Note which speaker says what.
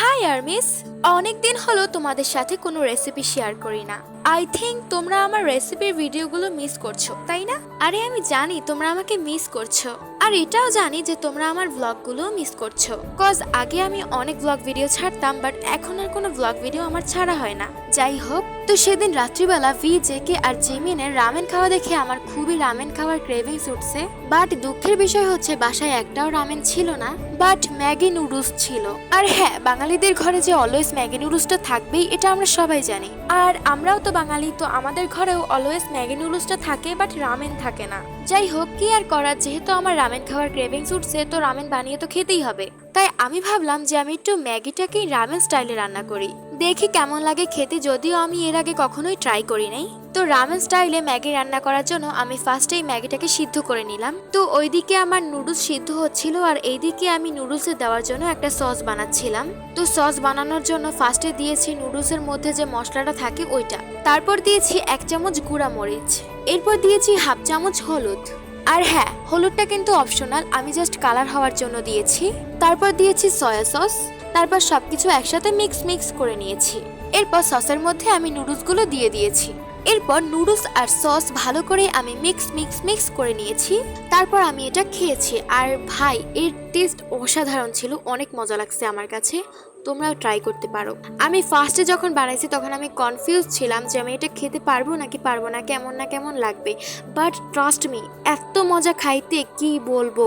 Speaker 1: High আর armies অনেকদিন হলো তোমাদের সাথে কোনো রেসিপি শেয়ার করি না। আই থিঙ্ক তোমরা আমার রেসিপির ভিডিওগুলো মিস করছ, তাই না? আরে আমি জানি তোমরা আমাকে মিস করছ। আর এটাও জানি যে তোমরা আমার ব্লগগুলো মিস করছ। কজ আগে আমি অনেক ব্লগ ভিডিও ছাড়তাম বাট এখন আর কোনো ব্লগ ভিডিও আমার ছাড়া হয় না। যাই হোক, তো সেদিন রাত্রিবেলা ভি জেকে আর জিমিনের রামেন খাওয়া দেখে আমার খুবই রামেন খাওয়ার ক্রেভিংস উঠছে। বাট দুঃখের বিষয় হচ্ছে বাসায় একটাও রামেন ছিল না। বাট ম্যাগি নুডলস ছিল। আর হ্যাঁ বাঙালিদের ঘরে যে অলওয়েজ ম্যাগি নুডলসটা থাকবেই, এটা আমরা সবাই জানি। আর আমরাও তো বাঙালি, তো আমাদের ঘরেও অলওয়েজ ম্যাগি নুডলসটা থাকে, বাট রামেন থাকে না। যাই হোক, কি আর করার, যেহেতু আমার রামেন খাওয়ার ক্রেভিংস উঠছে, তো রামেন বানিয়ে তো খেতেই হবে। তাই আমি ভাবলাম যে আমি একটু ম্যাগিটাকেই রামেন স্টাইলে রান্না করি। দেখি কেমন লাগে খেতে, যদিও আমি এর আগে কখনোই ট্রাই করি নাই। তো রামেন স্টাইলে ম্যাগি রান্না করার জন্য আমি ফার্স্টেই ম্যাগিটাকে সিদ্ধ করে নিলাম। তো ওইদিকে আমার নুডলস সিদ্ধ হচ্ছিল আর এইদিকে আমি নুডলসে দেওয়ার জন্য একটা সস বানাচ্ছিলাম। তো সস বানানোর জন্য ফার্স্টে দিয়েছি নুডলসের মধ্যে যে মশলাটা থাকে ওইটা। তারপর দিয়েছি এক চামচ গুঁড়া মরিচ। এরপর দিয়েছি হাফ চামচ হলুদ। আর হ্যাঁ হলুদটা কিন্তু অপশনাল আমি জাস্ট কালার হওয়ার জন্য দিয়েছি। তারপর দিয়েছি সয়া সস তারপর সবকিছু একসাথে মিক্স মিক্স করে নিয়েছি। এরপর সসের মধ্যে আমি নুডলসগুলো দিয়ে দিয়েছি। এরপর নুডলস আর সস ভালো করে আমি মিক্স মিক্স মিক্স করে নিয়েছি। তারপর আমি এটা খেয়েছি। আর ভাই, এর টেস্ট অসাধারণ ছিল। অনেক মজা লাগছে আমার কাছে। তোমরাও ট্রাই করতে পারো। আমি ফার্স্টে যখন বানাইছি, তখন আমি কনফিউজ ছিলাম যে আমি এটা খেতে পারব নাকি পারব না, কেমন না কেমন লাগবে। বাট ট্রাস্ট মি এত মজা খাইতে কি বলব?